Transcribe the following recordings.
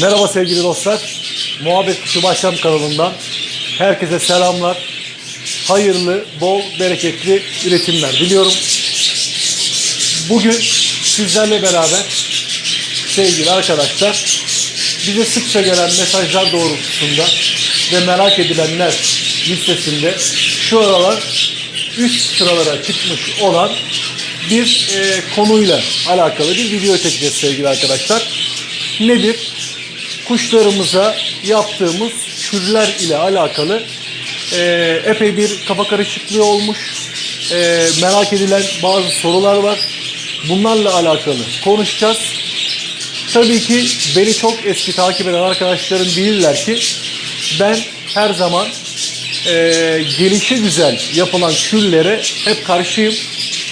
Merhaba sevgili dostlar. Muhabbet Kuşu Başlam kanalından herkese selamlar. Hayırlı, bol, bereketli üretimler diliyorum. Bugün sizlerle beraber sevgili arkadaşlar bize sıkça gelen mesajlar doğrultusunda ve merak edilenler listesinde şu aralar üst sıralara çıkmış olan bir e, konuyla alakalı bir video çekeceğiz sevgili arkadaşlar. Nedir? Kuşlarımıza yaptığımız türler ile alakalı e, epey bir kafa karışıklığı olmuş. E, merak edilen bazı sorular var. Bunlarla alakalı konuşacağız. Tabii ki beni çok eski takip eden arkadaşlarım bilirler ki ben her zaman e, gelişi güzel yapılan türlere hep karşıyım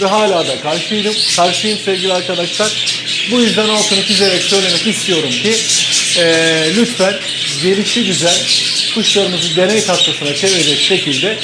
ve hala da karşıydım. Karşıyım sevgili arkadaşlar. Bu yüzden altını çizerek söylemek istiyorum ki e, lütfen gelişi güzel kuşlarımızı deney tahtasına çevirecek şekilde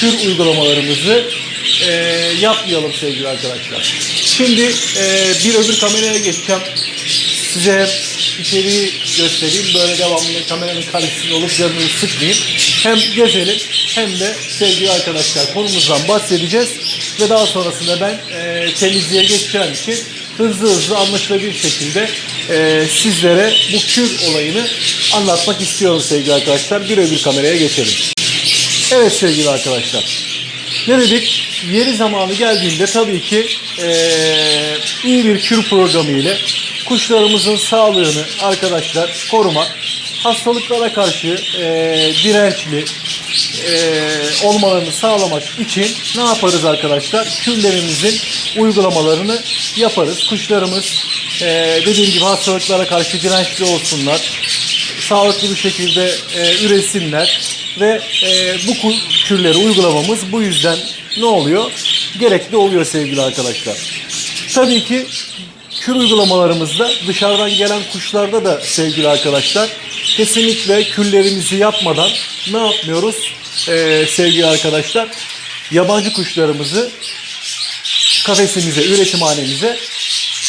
tür uygulamalarımızı e, yapmayalım sevgili arkadaşlar. Şimdi e, bir öbür kameraya geçeceğim. Size hem içeriği göstereyim. Böyle devamlı kameranın karşısında olup canınızı sıkmayayım. Hem gezelim hem de sevgili arkadaşlar konumuzdan bahsedeceğiz. Ve daha sonrasında ben e, temizliğe geçeceğim için hızlı hızlı anlaşılabilir şekilde e, sizlere bu kür olayını anlatmak istiyorum sevgili arkadaşlar. Bir öbür kameraya geçelim. Evet sevgili arkadaşlar. Ne dedik? Yeri zamanı geldiğinde tabii ki eee, iyi bir kür programı ile kuşlarımızın sağlığını arkadaşlar korumak, hastalıklara karşı eee, dirençli eee, olmalarını sağlamak için ne yaparız arkadaşlar? Kürlerimizin uygulamalarını yaparız. Kuşlarımız eee dediğim gibi hastalıklara karşı dirençli olsunlar, sağlıklı bir şekilde eee, üresinler ve e, bu türleri uygulamamız bu yüzden ne oluyor? Gerekli oluyor sevgili arkadaşlar. Tabii ki kür uygulamalarımızda dışarıdan gelen kuşlarda da sevgili arkadaşlar kesinlikle küllerimizi yapmadan ne yapmıyoruz e, sevgili arkadaşlar? Yabancı kuşlarımızı kafesimize, üretimhanemize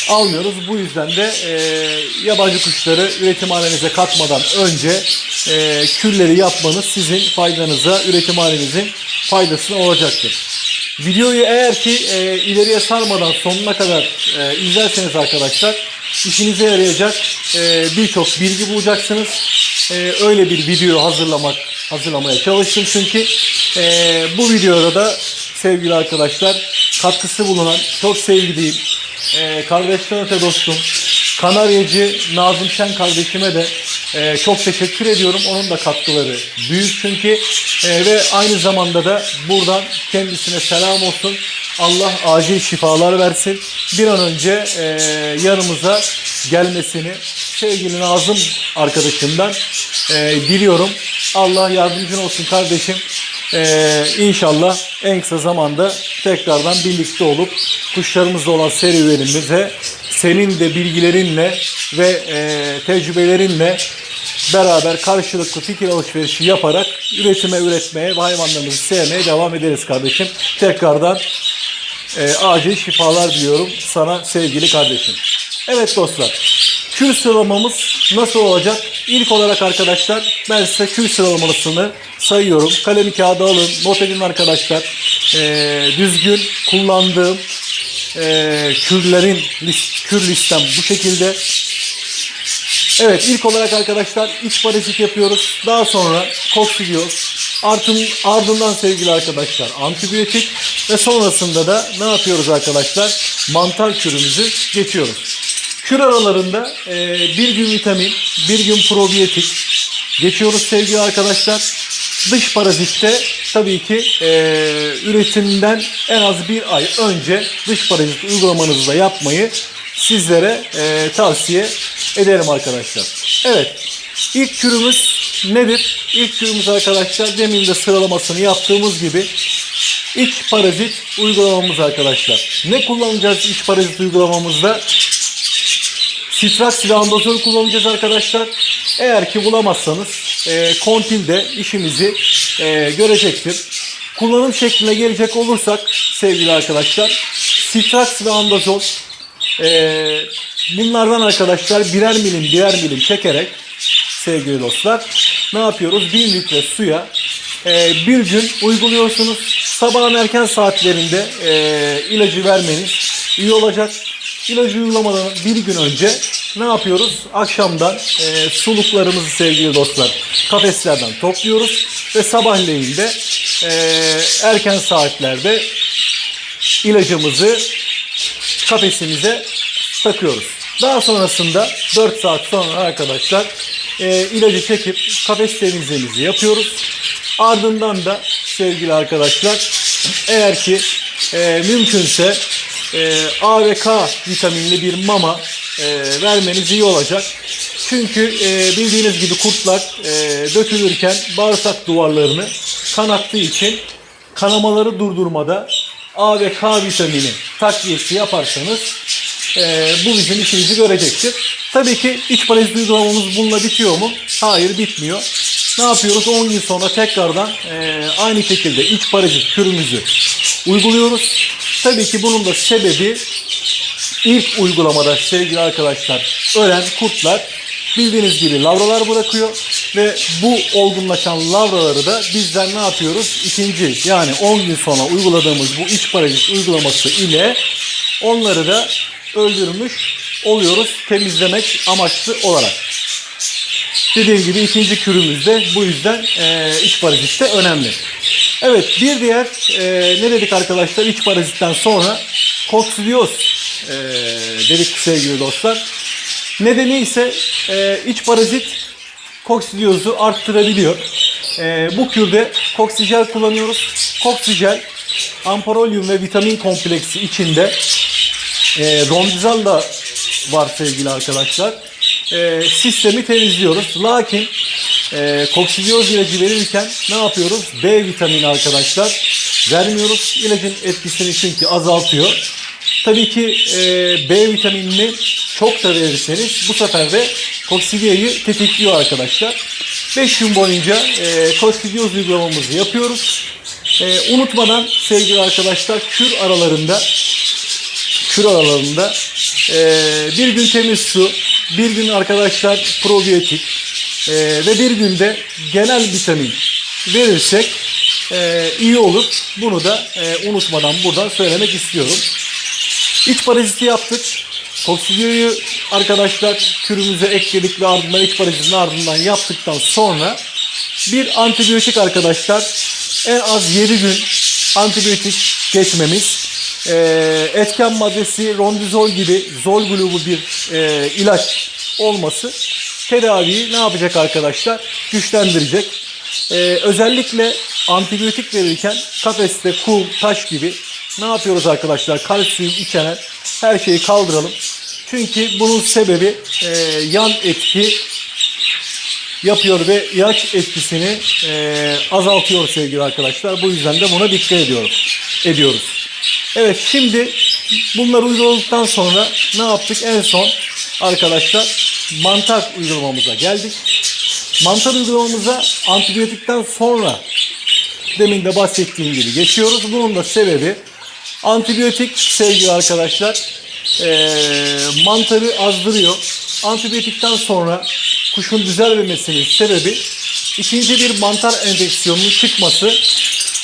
almıyoruz. Bu yüzden de e, yabancı kuşları üretimhanenize katmadan önce e, külleri yapmanız sizin faydanıza, üretimhanenizin faydasına olacaktır. Videoyu eğer ki e, ileriye sarmadan sonuna kadar e, izlerseniz arkadaşlar işinize yarayacak e, birçok bilgi bulacaksınız. E, öyle bir video hazırlamak hazırlamaya çalıştım çünkü e, bu videoda da sevgili arkadaşlar katkısı bulunan çok sevdiğim e, kardeşten öte dostum Kanaryacı Nazım Şen kardeşime de e, çok teşekkür ediyorum. Onun da katkıları büyük çünkü E, ve aynı zamanda da buradan kendisine selam olsun. Allah acil şifalar versin. Bir an önce e, yanımıza gelmesini sevgili Nazım arkadaşımdan e, diliyorum. Allah yardımcın olsun kardeşim. Ee, inşallah en kısa zamanda tekrardan birlikte olup kuşlarımızla olan serüvenimize senin de bilgilerinle ve e, tecrübelerinle beraber karşılıklı fikir alışverişi yaparak üretime üretmeye ve hayvanlarımızı sevmeye devam ederiz kardeşim. Tekrardan e, acil şifalar diliyorum sana sevgili kardeşim. Evet dostlar. Kür sıralamamız nasıl olacak? İlk olarak arkadaşlar ben size kür sıralamasını sayıyorum. Kalemi kağıda alın. Not edin arkadaşlar. E, düzgün kullandığım e, kürlerin list, kür listem bu şekilde. Evet ilk olarak arkadaşlar iç parazit yapıyoruz. Daha sonra koksidiyoz. Artın, ardından sevgili arkadaşlar antibiyotik ve sonrasında da ne yapıyoruz arkadaşlar? Mantar kürümüzü geçiyoruz. Kür aralarında e, bir gün vitamin, bir gün probiyotik geçiyoruz sevgili arkadaşlar. Dış parazitte tabii ki e, üretimden en az bir ay önce dış parazit uygulamanızı da yapmayı sizlere e, tavsiye ederim arkadaşlar. Evet ilk kürümüz nedir? İlk kürümüz arkadaşlar demin de sıralamasını yaptığımız gibi iç parazit uygulamamız arkadaşlar. Ne kullanacağız iç parazit uygulamamızda? Sitrax ile andazol kullanacağız arkadaşlar. Eğer ki bulamazsanız e, kontil de işimizi e, görecektir. Kullanım şekline gelecek olursak sevgili arkadaşlar Sitrax ve andazol e, bunlardan arkadaşlar birer milim birer milim çekerek sevgili dostlar. Ne yapıyoruz? 1 litre suya e, bir gün uyguluyorsunuz. Sabahın erken saatlerinde e, ilacı vermeniz iyi olacak. İlacı uygulamadan bir gün önce ne yapıyoruz? Akşamdan e, suluklarımızı sevgili dostlar kafeslerden topluyoruz ve sabahleyin de e, erken saatlerde ilacımızı kafesimize takıyoruz. Daha sonrasında 4 saat sonra arkadaşlar e, ilacı çekip kafes temizliğimizi yapıyoruz. Ardından da sevgili arkadaşlar eğer ki e, mümkünse A ve K vitaminli bir mama e, vermeniz iyi olacak. Çünkü e, bildiğiniz gibi kurtlar e, dökülürken bağırsak duvarlarını kanattığı için kanamaları durdurmada A ve K vitamini takviyesi yaparsanız e, bu bizim işimizi görecektir. Tabii ki iç parazit uygulamamız bununla bitiyor mu? Hayır bitmiyor. Ne yapıyoruz? 10 gün sonra tekrardan e, aynı şekilde iç parazit kürümüzü uyguluyoruz. Tabii ki bunun da sebebi ilk uygulamada sevgili arkadaşlar ölen kurtlar bildiğiniz gibi lavralar bırakıyor ve bu olgunlaşan lavraları da bizden ne yapıyoruz? İkinci yani 10 gün sonra uyguladığımız bu iç parazit uygulaması ile onları da öldürmüş oluyoruz temizlemek amaçlı olarak. Dediğim gibi ikinci kürümüz de bu yüzden e, iç parazit de önemli. Evet bir diğer e, ne dedik arkadaşlar iç parazitten sonra koksidioz e, dedik sevgili dostlar. Nedeni ise e, iç parazit koksidiyozu arttırabiliyor. E, bu kürde koksijel kullanıyoruz. Koksijel amparalyum ve vitamin kompleksi içinde e, rondizal da var sevgili arkadaşlar. E, sistemi temizliyoruz. Lakin e, koksidiyoz ilacı verirken ne yapıyoruz? B vitamini arkadaşlar vermiyoruz. İlacın etkisini çünkü azaltıyor. Tabii ki e, B vitaminini çok da verirseniz bu sefer de koksidiyoyu tetikliyor arkadaşlar. 5 gün boyunca e, koksidiyoz uygulamamızı yapıyoruz. E, unutmadan sevgili arkadaşlar kür aralarında kür aralarında e, bir gün temiz su, bir gün arkadaşlar probiyotik e, ve bir günde genel vitamin verirsek e, iyi olur. Bunu da e, unutmadan buradan söylemek istiyorum. İç paraziti yaptık. Koksidiyoyu arkadaşlar kürümüze ekledik ve ardından iç parazitin ardından yaptıktan sonra bir antibiyotik arkadaşlar en az 7 gün antibiyotik geçmemiz e, etken maddesi rondizol gibi zol grubu bir e, ilaç olması tedaviyi ne yapacak arkadaşlar? Güçlendirecek. E, özellikle antibiyotik verirken kafeste kum, taş gibi ne yapıyoruz arkadaşlar? Kalsiyum içeren her şeyi kaldıralım. Çünkü bunun sebebi e, yan etki yapıyor ve ilaç etkisini e, azaltıyor sevgili arkadaşlar. Bu yüzden de buna dikkat ediyorum, ediyoruz. Evet şimdi bunları uyguladıktan sonra ne yaptık? En son arkadaşlar mantar uygulamamıza geldik. Mantar uygulamamıza antibiyotikten sonra demin de bahsettiğim gibi geçiyoruz. Bunun da sebebi antibiyotik sevgili arkadaşlar eee, mantarı azdırıyor. Antibiyotikten sonra kuşun düzelmemesinin sebebi ikinci bir mantar enfeksiyonunun çıkması.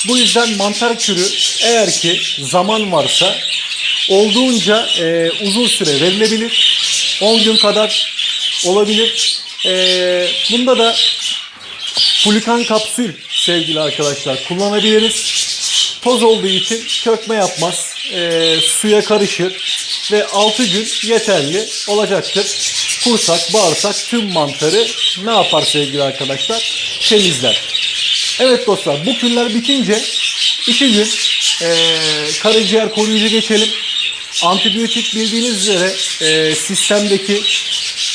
Bu yüzden mantar kürü eğer ki zaman varsa olduğunca eee, uzun süre verilebilir. 10 gün kadar olabilir. Eee, bunda da Flukan kapsül sevgili arkadaşlar kullanabiliriz. Toz olduğu için çökme yapmaz. Ee, suya karışır ve 6 gün yeterli olacaktır. Kursak, bağırsak tüm mantarı ne yapar sevgili arkadaşlar? Temizler. Evet dostlar bu küller bitince 2 gün ee, karaciğer koruyucu geçelim. Antibiyotik bildiğiniz üzere ee, sistemdeki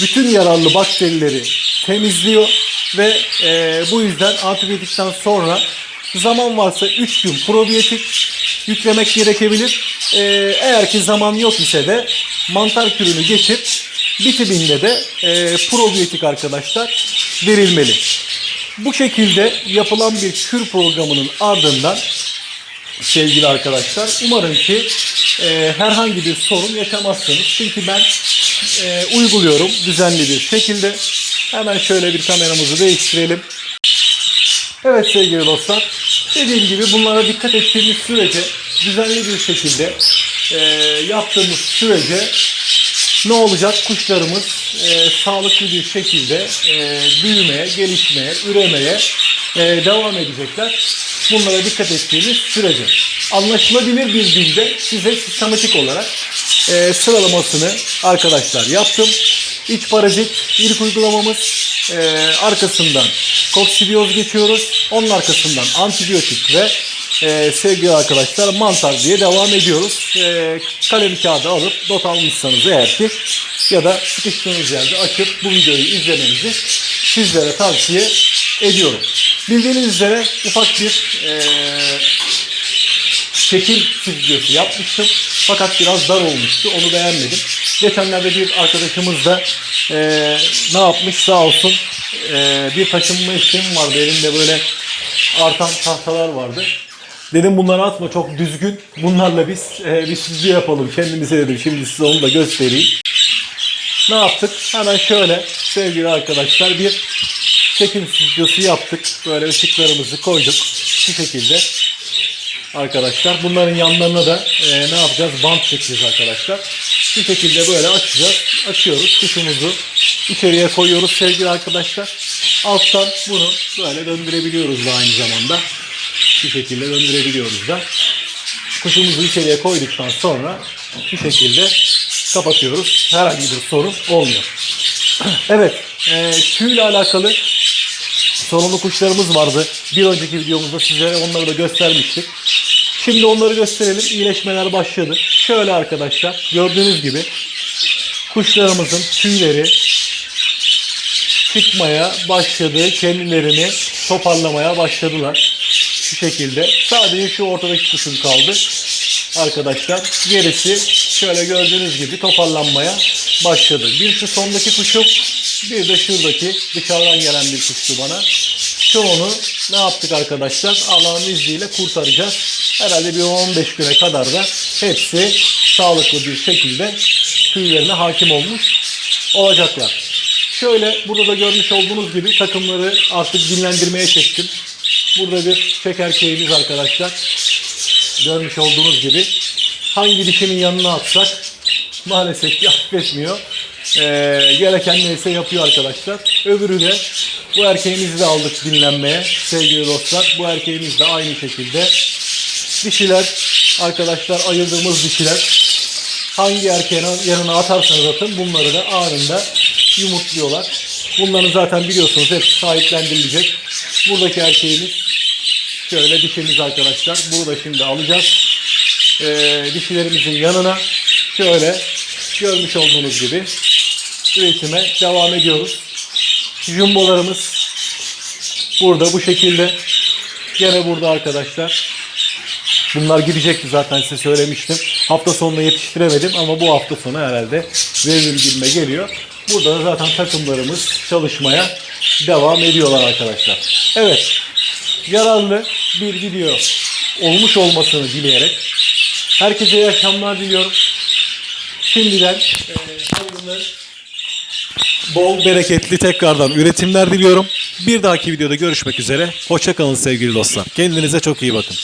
bütün yararlı bakterileri temizliyor ve e, bu yüzden antibiyotikten sonra zaman varsa 3 gün probiyotik yüklemek gerekebilir. E, eğer ki zaman yok ise de mantar kürünü geçip bitiminde de e, probiyotik arkadaşlar verilmeli. Bu şekilde yapılan bir kür programının ardından sevgili arkadaşlar. Umarım ki e, herhangi bir sorun yaşamazsınız. Çünkü ben e, uyguluyorum düzenli bir şekilde. Hemen şöyle bir kameramızı değiştirelim. Evet sevgili dostlar. Dediğim gibi bunlara dikkat ettiğimiz sürece düzenli bir şekilde e, yaptığımız sürece ne olacak? Kuşlarımız e, sağlıklı bir şekilde e, büyümeye, gelişmeye, üremeye e, devam edecekler. Bunlara dikkat ettiğimiz sürece. Anlaşılabilir bir dilde size sistematik olarak e, sıralamasını arkadaşlar yaptım. İç parazit ilk uygulamamız. E, arkasından koksidiyoz geçiyoruz. Onun arkasından antibiyotik ve e, sevgili arkadaşlar mantar diye devam ediyoruz. E, kalem kağıdı alıp not almışsanız eğer ki ya da sıkıştığınız yerde açıp bu videoyu izlemenizi sizlere tavsiye ediyorum. Bildiğiniz üzere ufak bir e, şekil çizgisi yapmıştım. Fakat biraz dar olmuştu. Onu beğenmedim. Geçenlerde bir arkadaşımız da e, ne yapmış sağ olsun e, bir taşınma işlemi vardı. Elinde böyle artan tahtalar vardı. Dedim bunları atma çok düzgün. Bunlarla biz e, bir çizgi yapalım kendimize dedim. Şimdi size onu da göstereyim. Ne yaptık? Hemen şöyle sevgili arkadaşlar bir çekim stüdyosu yaptık. Böyle ışıklarımızı koyduk. Şu şekilde arkadaşlar. Bunların yanlarına da e, ne yapacağız? Bant çekeceğiz arkadaşlar. Şu şekilde böyle açacağız. Açıyoruz. Kuşumuzu içeriye koyuyoruz sevgili arkadaşlar. Alttan bunu böyle döndürebiliyoruz da aynı zamanda. Şu şekilde döndürebiliyoruz da. Kuşumuzu içeriye koyduktan sonra şu şekilde kapatıyoruz. Herhangi bir sorun olmuyor. evet, e, tüyle alakalı sorunlu kuşlarımız vardı. Bir önceki videomuzda sizlere onları da göstermiştik. Şimdi onları gösterelim. İyileşmeler başladı. Şöyle arkadaşlar gördüğünüz gibi kuşlarımızın tüyleri çıkmaya başladı. Kendilerini toparlamaya başladılar. Şu şekilde. Sadece şu ortadaki kuşun kaldı. Arkadaşlar gerisi şöyle gördüğünüz gibi toparlanmaya başladı. Bir şu sondaki kuşum bir de şuradaki dışarıdan gelen bir kuştu bana. Çoğunu ne yaptık arkadaşlar? Allah'ın izniyle kurtaracağız. Herhalde bir 15 güne kadar da hepsi sağlıklı bir şekilde tüylerine hakim olmuş olacaklar. Şöyle burada da görmüş olduğunuz gibi takımları artık dinlendirmeye çektim. Burada bir çek erkeğimiz arkadaşlar. Görmüş olduğunuz gibi. Hangi dişinin yanına atsak maalesef ki affetmiyor. Ee, gereken neyse yapıyor arkadaşlar. Öbürü de bu erkeğimizi de aldık dinlenmeye sevgili dostlar. Bu erkeğimiz de aynı şekilde. Dişiler arkadaşlar ayırdığımız dişiler hangi erkeğin yanına atarsanız atın bunları da anında yumurtluyorlar. Bunların zaten biliyorsunuz hepsi sahiplendirilecek. Buradaki erkeğimiz şöyle dişimiz arkadaşlar. Bunu da şimdi alacağız. Ee, dişilerimizin yanına şöyle görmüş olduğunuz gibi üretime devam ediyoruz. Jumbolarımız burada bu şekilde. Gene burada arkadaşlar. Bunlar gidecekti zaten size söylemiştim. Hafta sonunda yetiştiremedim ama bu hafta sonu herhalde verir gibime geliyor. Burada da zaten takımlarımız çalışmaya devam ediyorlar arkadaşlar. Evet. Yararlı bir video olmuş olmasını dileyerek herkese iyi akşamlar diliyorum. Şimdiden e, bol bereketli tekrardan üretimler diliyorum. Bir dahaki videoda görüşmek üzere. Hoşçakalın sevgili dostlar. Kendinize çok iyi bakın.